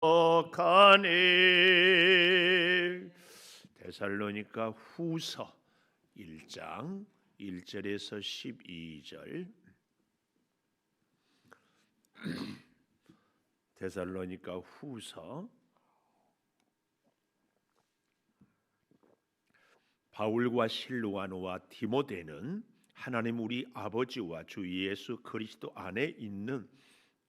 거룩하네. 데살로니가 후서 1장 1절에서 12절. 데살로니가 후서 바울과 실루아노와 디모데는 하나님 우리 아버지와 주 예수 그리스도 안에 있는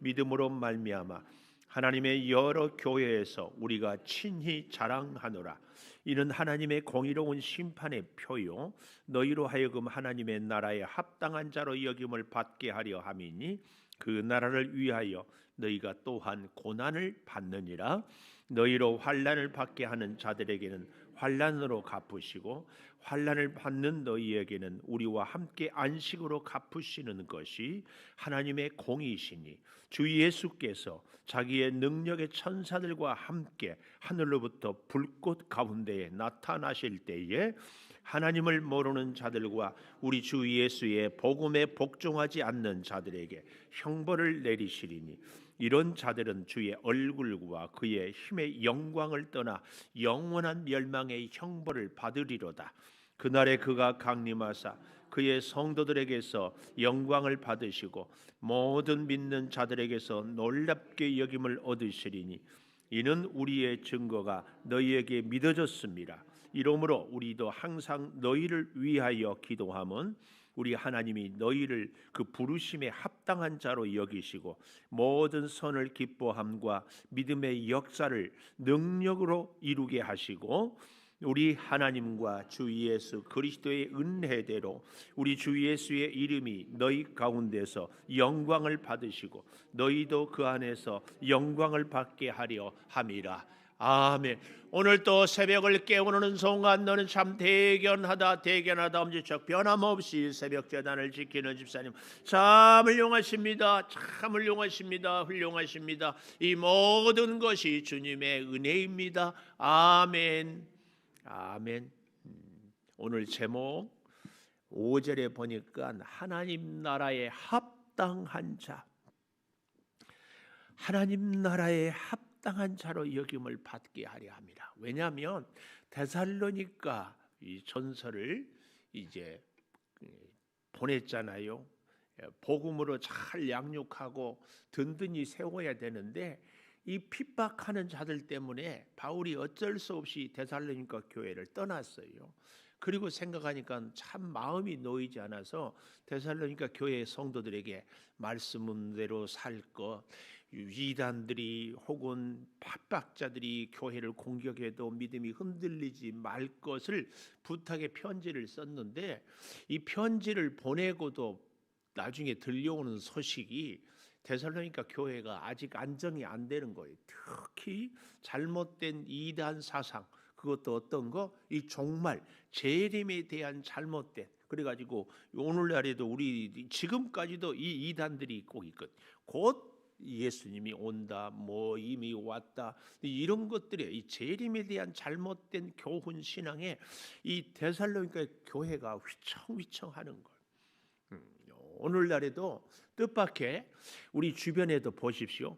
믿음으로 말미암아 하나님의 여러 교회에서 우리가 친히 자랑하노라. 이는 하나님의 공의로운 심판의 표요 너희로 하여금 하나님의 나라에 합당한 자로 여김을 받게 하려 함이니 그 나라를 위하여 너희가 또한 고난을 받느니라. 너희로 환란을 받게 하는 자들에게는 환란으로 갚으시고 환란을 받는 너희에게는 우리와 함께 안식으로 갚으시는 것이 하나님의 공이시니 주 예수께서 자기의 능력의 천사들과 함께 하늘로부터 불꽃 가운데에 나타나실 때에 하나님을 모르는 자들과 우리 주 예수의 복음에 복종하지 않는 자들에게 형벌을 내리시리니 이런 자들은 주의 얼굴과 그의 힘의 영광을 떠나 영원한 멸망의 형벌을 받으리로다. 그날에 그가 강림하사 그의 성도들에게서 영광을 받으시고 모든 믿는 자들에게서 놀랍게 여김을 얻으시리니 이는 우리의 증거가 너희에게 믿어졌습니다. 이러므로 우리도 항상 너희를 위하여 기도함은 우리 하나님이 너희를 그 부르심에 합당한 자로 여기시고 모든 선을 기뻐함과 믿음의 역사를 능력으로 이루게 하시고 우리 하나님과 주 예수 그리스도의 은혜대로 우리 주 예수의 이름이 너희 가운데서 영광을 받으시고 너희도 그 안에서 영광을 받게 하려 함이라. 아멘. 오늘 또 새벽을 깨우는 순간 너는 참 대견하다 대견하다. 엄지척 변함없이 새벽 재단을 지키는 집사님. 참 훌륭하십니다. 참 훌륭하십니다. 훌륭하십니다. 이 모든 것이 주님의 은혜입니다. 아멘. 아멘. 음, 오늘 제목 5절에 보니까 하나님 나라의 합당한 자. 하나님 나라의 합 합당한 자로 여김을 받게 하려 합니다. 왜냐하면 데살로니가 이 전설을 이제 보냈잖아요. 예, 복음으로 잘 양육하고 든든히 세워야 되는데 이 핍박하는 자들 때문에 바울이 어쩔 수 없이 데살로니가 교회를 떠났어요. 그리고 생각하니까 참 마음이 놓이지 않아서 데살로니가 교회 성도들에게 말씀대로 살 것, 이단들이 혹은 핍박자들이 교회를 공격해도 믿음이 흔들리지 말 것을 부탁의 편지를 썼는데 이 편지를 보내고도 나중에 들려오는 소식이 데살로니가 교회가 아직 안정이 안 되는 거예요. 특히 잘못된 이단 사상 그것도 어떤 거이 정말 재림에 대한 잘못된 그래가지고 오늘날에도 우리 지금까지도 이 이단들이 꼭 있거든. 곧 예수님이 온다, 뭐 이미 왔다 이런 것들이 이 재림에 대한 잘못된 교훈 신앙에 이 데살로니가 교회가 휘청휘청하는 걸. 음, 오늘날에도 뜻밖의 우리 주변에도 보십시오.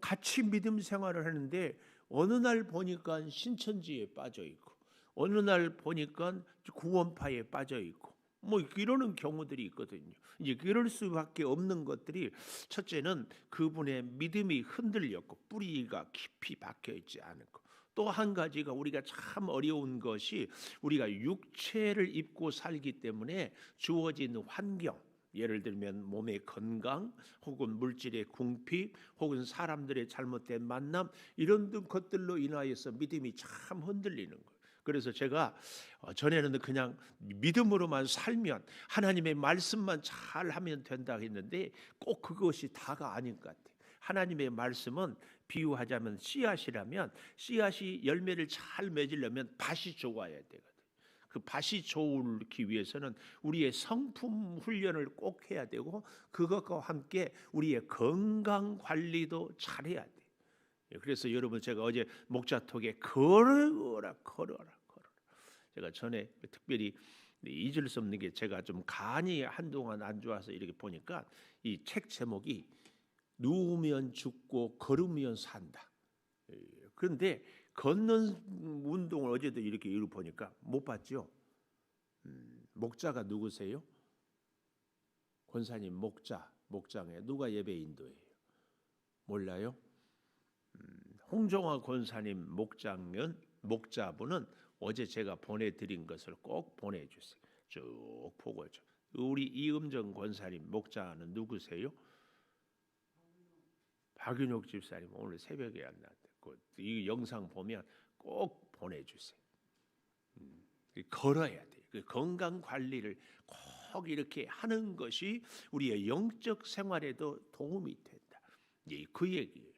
같이 믿음 생활을 하는데 어느 날 보니까 신천지에 빠져 있고 어느 날 보니까 구원파에 빠져 있고 뭐 이러는 경우들이 있거든요. 이제 그럴 수밖에 없는 것들이 첫째는 그분의 믿음이 흔들렸고 뿌리가 깊이 박혀 있지 않은 것. 또 한 가지가 우리가 참 어려운 것이 우리가 육체를 입고 살기 때문에 주어진 환경 예를 들면 몸의 건강 혹은 물질의 궁핍 혹은 사람들의 잘못된 만남 이런 것들로 인하여서 믿음이 참 흔들리는 거. 그래서 제가 어, 전에는 그냥 믿음으로만 살면 하나님의 말씀만 잘 하면 된다 했는데 꼭 그것이 다가 아닌 것 같아요. 하나님의 말씀은 비유하자면 씨앗이라면 씨앗이 열매를 잘 맺으려면 밭이 좋아야 되거든. 그 밭이 좋기 위해서는 우리의 성품 훈련을 꼭 해야 되고 그것과 함께 우리의 건강 관리도 잘해야 돼. 예, 그래서 여러분 제가 어제 목자톡에 걸어라 걸어라 걸어라. 제가 전에 특별히 잊을 수 없는 게 제가 좀 간이 한동안 안 좋아서 이렇게 보니까 이 책 제목이 누우면 죽고 걸으면 산다. 예, 그런데 걷는 운동을 어제도 이렇게 읽어 보니까 못 봤죠. 음, 목자가 누구세요? 권사님 목자 목장에 누가 예배 인도해요? 몰라요? 음, 홍종화 권사님 목장은 목자분은 어제 제가 보내드린 것을 꼭 보내주세요. 쭉 보고 죠 우리 이음정 권사님 목자는 누구세요? 박윤옥 집사님 오늘 새벽에 안 나왔고 이 영상 보면 꼭 보내주세요. 음, 걸어야 돼. 그 건강 관리를 꼭 이렇게 하는 것이 우리의 영적 생활에도 도움이 된다. 그 얘기예요.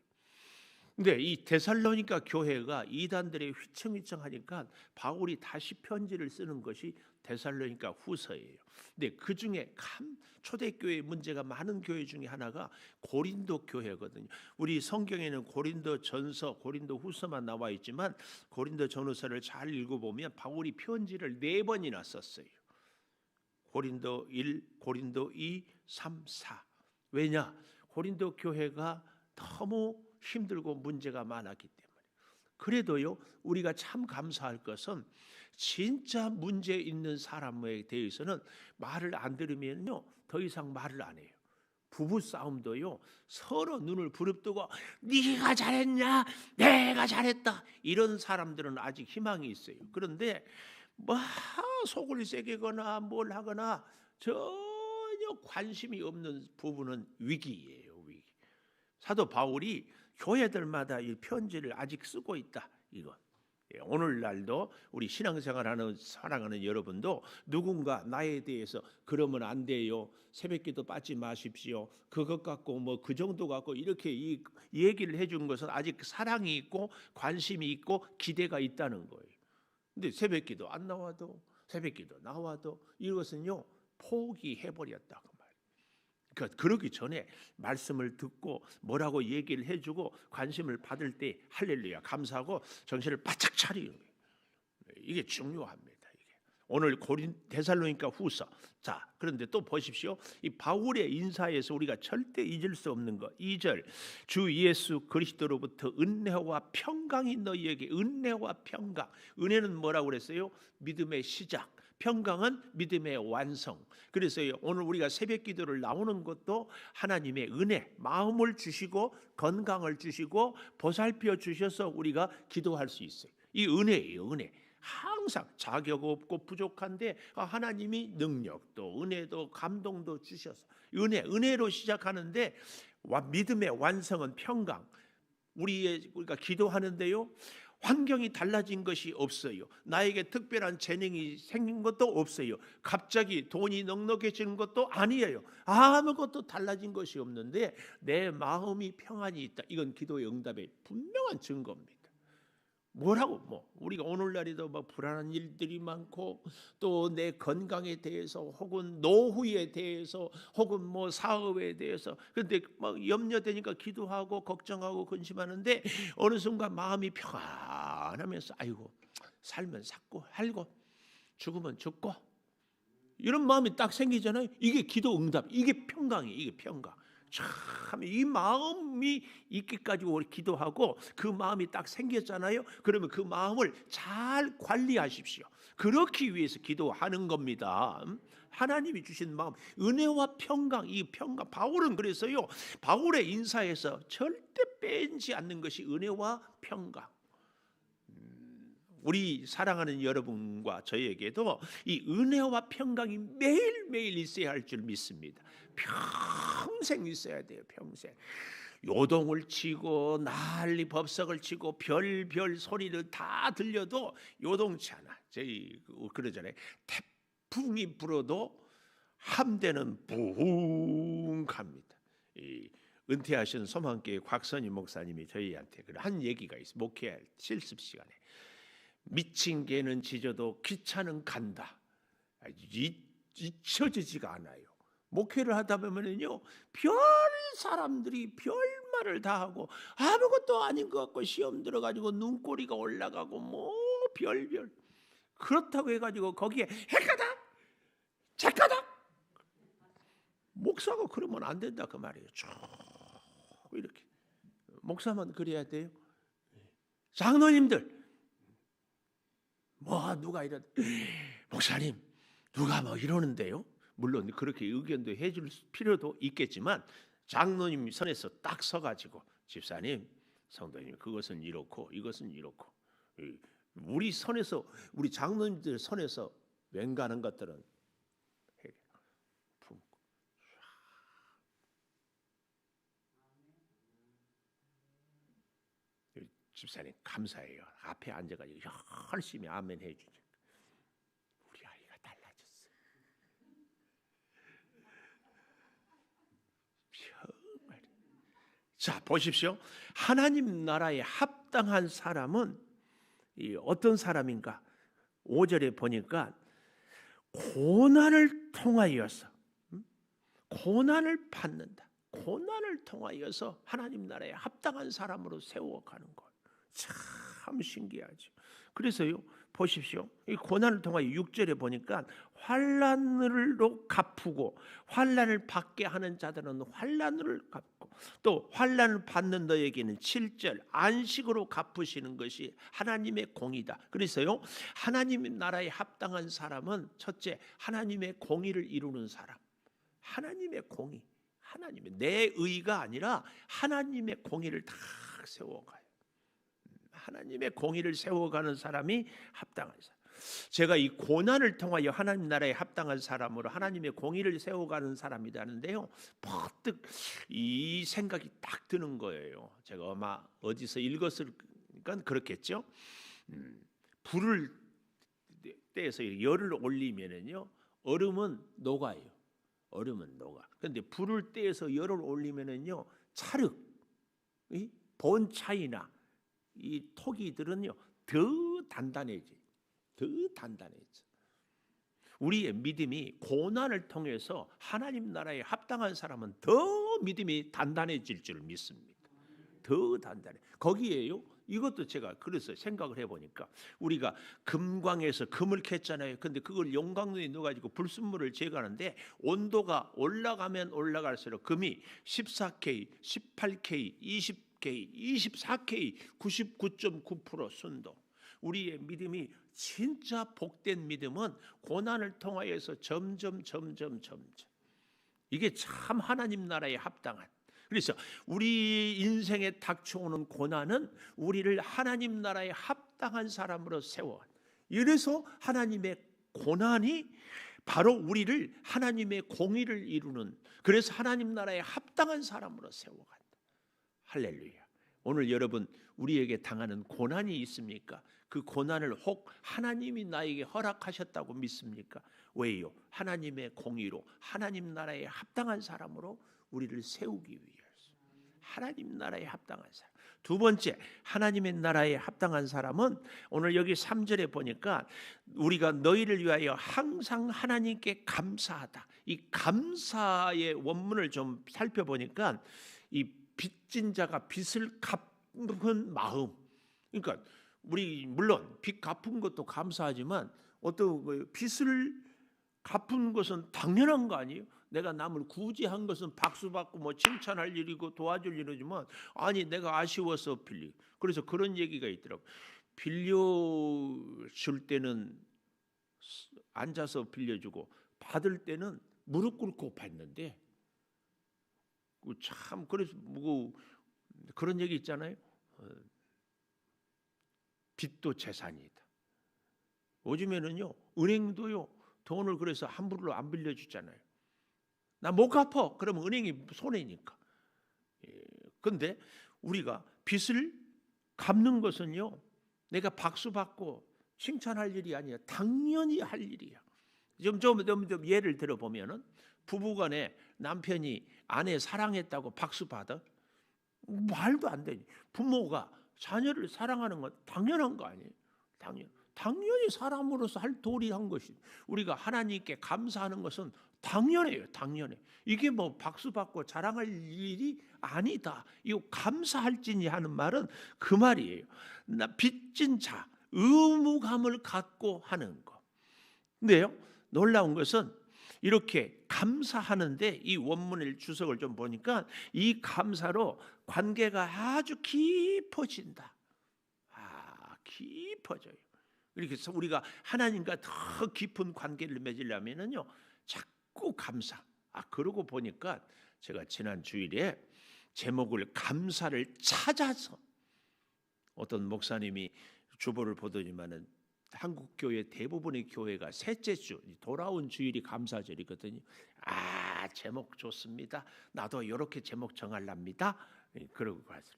근데 이 데살로니가 교회가 이단들의 휘청휘청하니까 바울이 다시 편지를 쓰는 것이 데살로니가 후서예요. 근데 그 중에 참 초대교회 문제가 많은 교회 중에 하나가 고린도 교회거든요. 우리 성경에는 고린도 전서, 고린도 후서만 나와 있지만 고린도 전후서를 잘 읽어보면 바울이 편지를 네 번이나 썼어요. 고린도 1, 고린도 2, 3, 4. 왜냐? 고린도 교회가 너무 힘들고 문제가 많았기 때문에. 그래도요, 우리가 참 감사할 것은 진짜 문제 있는 사람에 대해서는 말을 안 들으면요, 더 이상 말을 안 해요. 부부 싸움도요 서로 눈을 부릅뜨고 네가 잘했냐 내가 잘했다 이런 사람들은 아직 희망이 있어요. 그런데 뭐 속을 새기거나 뭘 하거나 전혀 관심이 없는 부부는 위기예요. 위기. 사도 바울이 교회들마다 이 편지를 아직 쓰고 있다. 이거. 예, 오늘날도 우리 신앙생활하는 사랑하는 여러분도 누군가 나에 대해서 그러면 안 돼요. 새벽기도 빠지 마십시오. 그것 갖고 뭐 그 정도 갖고 이렇게 이 얘기를 해준 것은 아직 사랑이 있고 관심이 있고 기대가 있다는 거예요. 근데 새벽기도 안 나와도 새벽기도 나와도 이것은요 포기해 버렸다고. 그러니까 그러기 전에 말씀을 듣고 뭐라고 얘기를 해주고 관심을 받을 때 할렐루야 감사하고 정신을 바짝 차리는 거예요. 이게 중요합니다. 이게. 오늘 고린 데살로니가 후서. 자, 그런데 또 보십시오. 이 바울의 인사에서 우리가 절대 잊을 수 없는 것. 2절. 주 예수 그리스도로부터 은혜와 평강이 너희에게 은혜와 평강. 은혜는 뭐라고 그랬어요? 믿음의 시작. 평강은 믿음의 완성. 그래서 오늘 우리가 새벽 기도를 나오는 것도 하나님의 은혜, 마음을 주시고 건강을 주시고 보살펴 주셔서 우리가 기도할 수 있어요. 이 은혜예요, 은혜. 항상 자격 없고 부족한데 하나님이 능력도 은혜도 감동도 주셔서 은혜 은혜로 시작하는데 믿음의 완성은 평강. 우리의 우리가 기도하는데요. 환경이 달라진 것이 없어요. 나에게 특별한 재능이 생긴 것도 없어요. 갑자기 돈이 넉넉해지는 것도 아니에요. 아무것도 달라진 것이 없는데 내 마음이 평안이 있다. 이건 기도의 응답의 분명한 증거입니다. 뭐라고 뭐 우리가 오늘날에도 뭐 불안한 일들이 많고 또 내 건강에 대해서 혹은 노후에 대해서 혹은 뭐 사업에 대해서 근데 막 염려되니까 기도하고 걱정하고 근심하는데 어느 순간 마음이 평안하면서 아이고 살면 삭고 할고 죽으면 죽고 이런 마음이 딱 생기잖아요. 이게 기도 응답, 이게 평강이 이게 평강. 참 이 마음이 있기까지 우리 기도하고 그 마음이 딱 생겼잖아요. 그러면 그 마음을 잘 관리하십시오. 그렇기 위해서 기도하는 겁니다. 하나님이 주신 마음, 은혜와 평강, 이 평강. 바울은 그래서요. 바울의 인사에서 절대 빼지 않는 것이 은혜와 평강. 우리 사랑하는 여러분과 저에게도 이 은혜와 평강이 매일매일 있어야 할 줄 믿습니다. 평생 있어야 돼요. 평생. 요동을 치고 난리 법석을 치고 별별 소리를 다 들려도 요동치 않아. 저희 그, 그러잖아요. 태풍이 불어도 함대는 붕 갑니다. 이 은퇴하신 소망교회 곽선희 목사님이 저희한테 그한 얘기가 있어. 목회 실습 시간에 미친 개는 지져도 기차는 간다. 아, 이, 잊혀지지가 않아요. 목회를 하다 보면은요 별 사람들이 별 말을 다 하고 아무것도 아닌 것 같고 시험 들어가지고 눈꼬리가 올라가고 뭐 별별 그렇다고 해가지고 거기에 핵가다 작가다 목사가 그러면 안 된다 그 말이에요. 쭉 이렇게 목사만 그래야 돼요. 장로님들 뭐 누가 이런 목사님 누가 뭐 이러는데요. 물론 그렇게 의견도 해줄 필요도 있겠지만 장로님 선에서 딱 서가지고 집사님 성도님 그것은 이렇고 이것은 이렇고 이 우리 선에서 우리 장로님들 선에서 맹가는 것들은 해결 품고 이 집사님 감사해요 앞에 앉아가지고 열심히 아멘 해주죠 우리 아이가 달라졌어 정말 자 보십시오 하나님 나라에 합당한 사람은 이 어떤 사람인가 5절에 보니까 고난을 통하여서 음? 고난을 받는다. 고난을 통하여서 하나님 나라에 합당한 사람으로 세워가는 것. 참 신기하죠. 그래서요, 보십시오. 이 고난을 통하여 6절에 보니까 환란으로 갚고 환란을 받게 하는 자들은 환란을 갚고 또 환란을 받는 너에게는 7절 안식으로 갚으시는 것이 하나님의 공이다. 그래서요. 하나님의 나라에 합당한 사람은 첫째 하나님의 공의를 이루는 사람. 하나님의 공의. 하나님의 내 의가 아니라 하나님의 공의를 다 세워가요. 하나님의 공의를 세워가는 사람이 합당한 사람. 제가 이 고난을 통하여 하나님 나라에 합당한 사람으로 하나님의 공의를 세워가는 사람이라는데요. 퍼뜩 이 생각이 딱 드는 거예요. 제가 아마 어디서 읽었을까 그렇겠죠. 음, 불을 떼서 열을 올리면은요 얼음은 녹아요. 얼음은 녹아. 그런데 불을 떼서 열을 올리면은요 이 본차이나 이 토기들은요 더 단단해지, 더 단단해져. 우리의 믿음이 고난을 통해서 하나님 나라에 합당한 사람은 더 믿음이 단단해질 줄 믿습니다. 더 단단해. 거기에요. 이것도 제가 그래서 생각을 해보니까 우리가 금광에서 금을 캤잖아요. 근데 그걸 용광로에 넣어가지고 불순물을 제거하는데 온도가 올라가면 올라갈수록 금이 14K, 18K, 20K, 24K, 99.9% 순도. 우리의 믿음이 진짜 복된 믿음은 고난을 통하여서 점점 점점 점점 이게 참 하나님 나라에 합당한 그래서 우리 인생에 닥쳐오는 고난은 우리를 하나님 나라에 합당한 사람으로 세워. 이래서 하나님의 고난이 바로 우리를 하나님의 공의를 이루는 그래서 하나님 나라에 합당한 사람으로 세워간다. 할렐루야. 오늘 여러분 우리에게 당하는 고난이 있습니까? 그 고난을 혹 하나님이 나에게 허락하셨다고 믿습니까? 왜요? 하나님의 공의로 하나님 나라에 합당한 사람으로 우리를 세우기 위해서 하나님 나라에 합당한 사람. 두 번째 하나님의 나라에 합당한 사람은 오늘 여기 3절에 보니까 우리가 너희를 위하여 항상 하나님께 감사하다. 이 감사의 원문을 좀 살펴보니까 이 빚진 자가 빚을 갚은 마음. 그러니까 우리 물론 빚 갚은 것도 감사하지만 어떤 그 빚을 갚은 것은 당연한 거 아니에요? 내가 남을 구제한 것은 박수 받고 뭐 칭찬할 일이고 도와줄 일이지만 아니 내가 아쉬워서 빌리. 그래서 그런 얘기가 있더라고. 빌려 줄 때는 앉아서 빌려주고 받을 때는 무릎 꿇고 받는데 그 참 그래서 뭐 그런 얘기 있잖아요. 어, 빚도 재산이다. 요즘에는요 은행도요 돈을 그래서 함부로 안 빌려주잖아요. 나 못 갚어. 그러면 은행이 손해니까. 그런데 우리가 빚을 갚는 것은요 내가 박수 받고 칭찬할 일이 아니야. 당연히 할 일이야. 좀, 좀, 좀, 좀 예를 들어 보면은 부부간에 남편이 아내 사랑했다고 박수 받아? 말도 안 되지. 부모가 자녀를 사랑하는 건 당연한 거 아니에요? 당연. 당연히 사람으로서 할 도리 한 것이 우리가 하나님께 감사하는 것은 당연해요. 당연해. 이게 뭐 박수 받고 자랑할 일이 아니다. 이거 감사할지니 하는 말은 그 말이에요. 나 빚진 자 의무감을 갖고 하는 거. 근데요. 놀라운 것은 이렇게 감사하는데 이 원문의 주석을 좀 보니까 이 감사로 관계가 아주 깊어진다. 아, 깊어져요. 이렇게 해서 우리가 하나님과 더 깊은 관계를 맺으려면은요. 자꾸 감사. 아, 그러고 보니까 제가 지난 주일에 제목을 감사를 찾아서 어떤 목사님이 주보를 보더니만은 한국 교회 대부분의 교회가 셋째 주 돌아온 주일이 감사절이거든요. 아 제목 좋습니다. 나도 이렇게 제목 정할랍니다. 예, 그러고 가서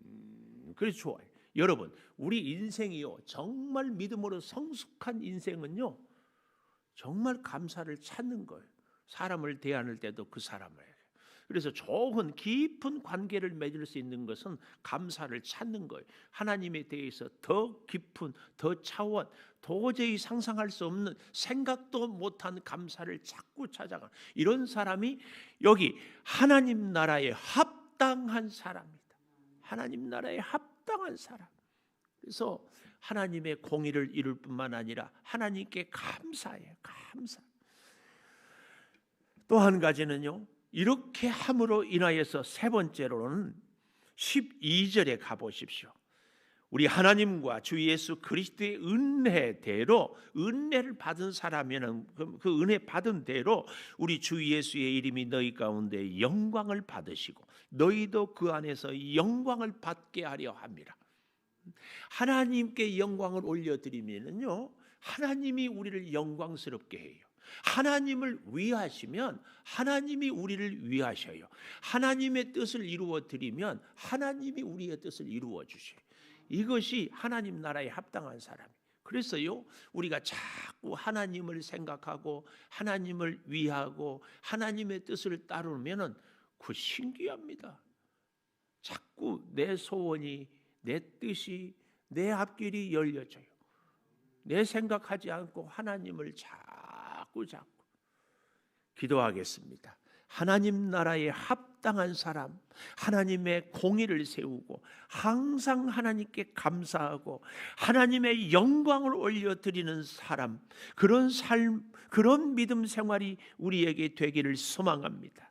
음, 그래 좋아요. 여러분 우리 인생이요 정말 믿음으로 성숙한 인생은요 정말 감사를 찾는 거예요. 사람을 대하는 때도 그 사람을 그래서 좋은 깊은 관계를 맺을 수 있는 것은 감사를 찾는 거예요. 하나님에 대해서 더 깊은 더 차원 도저히 상상할 수 없는 생각도 못한 감사를 자꾸 찾아가 이런 사람이 여기 하나님 나라에 합당한 사람이다. 하나님 나라에 합당한 사람. 그래서 하나님의 공의를 이룰 뿐만 아니라 하나님께 감사해요. 감사. 또 한 가지는요. 이렇게 함으로 인하여서 세 번째로는 12절에 가 보십시오. 우리 하나님과 주 예수 그리스도의 은혜대로 은혜를 받은 사람이면 그, 그 은혜 받은 대로 우리 주 예수의 이름이 너희 가운데 영광을 받으시고 너희도 그 안에서 영광을 받게 하려 합니다. 하나님께 영광을 올려드리면요 하나님이 우리를 영광스럽게 해요. 하나님을 위하시면 하나님이 우리를 위하셔요. 하나님의 뜻을 이루어 드리면 하나님이 우리의 뜻을 이루어 주셔요. 이것이 하나님 나라에 합당한 사람. 그래서요, 우리가 자꾸 하나님을 생각하고 하나님을 위하고 하나님의 뜻을 따르면은 그 신기합니다. 자꾸 내 소원이 내 뜻이 내 앞길이 열려져요. 내 생각하지 않고 하나님을 자꾸 자꾸 기도하겠습니다. 하나님 나라에 합당한 사람, 하나님의 공의를 세우고 항상 하나님께 감사하고 하나님의 영광을 올려 드리는 사람, 그런 삶, 그런 믿음 생활이 우리에게 되기를 소망합니다.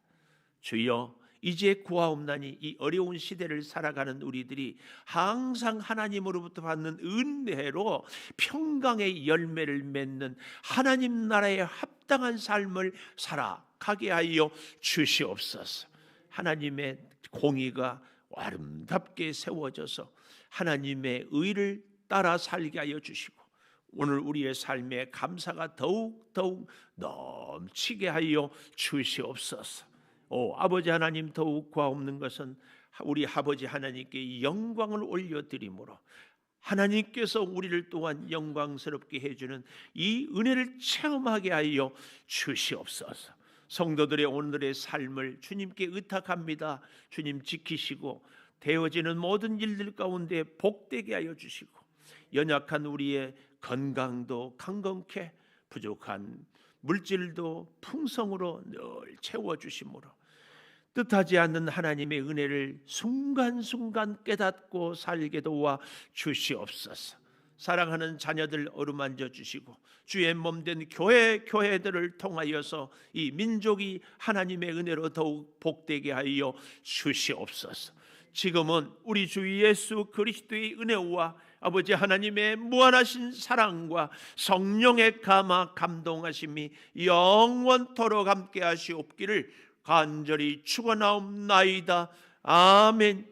주여, 이제 구하옵나니 이 어려운 시대를 살아가는 우리들이 항상 하나님으로부터 받는 은혜로 평강의 열매를 맺는 하나님 나라에 합당한 삶을 살아가게 하여 주시옵소서. 하나님의 공의가 아름답게 세워져서 하나님의 의를 따라 살게 하여 주시고 오늘 우리의 삶에 감사가 더욱 더욱 넘치게 하여 주시옵소서. 오 아버지 하나님 더욱 구하옵는 것은 우리 아버지 하나님께 영광을 올려드림으로 하나님께서 우리를 또한 영광스럽게 해주는 이 은혜를 체험하게 하여 주시옵소서. 성도들의 오늘의 삶을 주님께 의탁합니다. 주님 지키시고 되어지는 모든 일들 가운데 복되게 하여 주시고 연약한 우리의 건강도 강건케 부족한 물질도 풍성으로 늘 채워 주심으로 뜻하지 않는 하나님의 은혜를 순간순간 깨닫고 살게 도와 주시옵소서. 사랑하는 자녀들 어루만져 주시고 주의 몸된 교회 교회들을 통하여서 이 민족이 하나님의 은혜로 더욱 복되게 하여 주시옵소서. 지금은 우리 주 예수 그리스도의 은혜와 아버지 하나님의 무한하신 사랑과 성령의 감화 감동하심이 영원토록 함께 하시옵기를 간절히 축원하옵나이다. 아멘.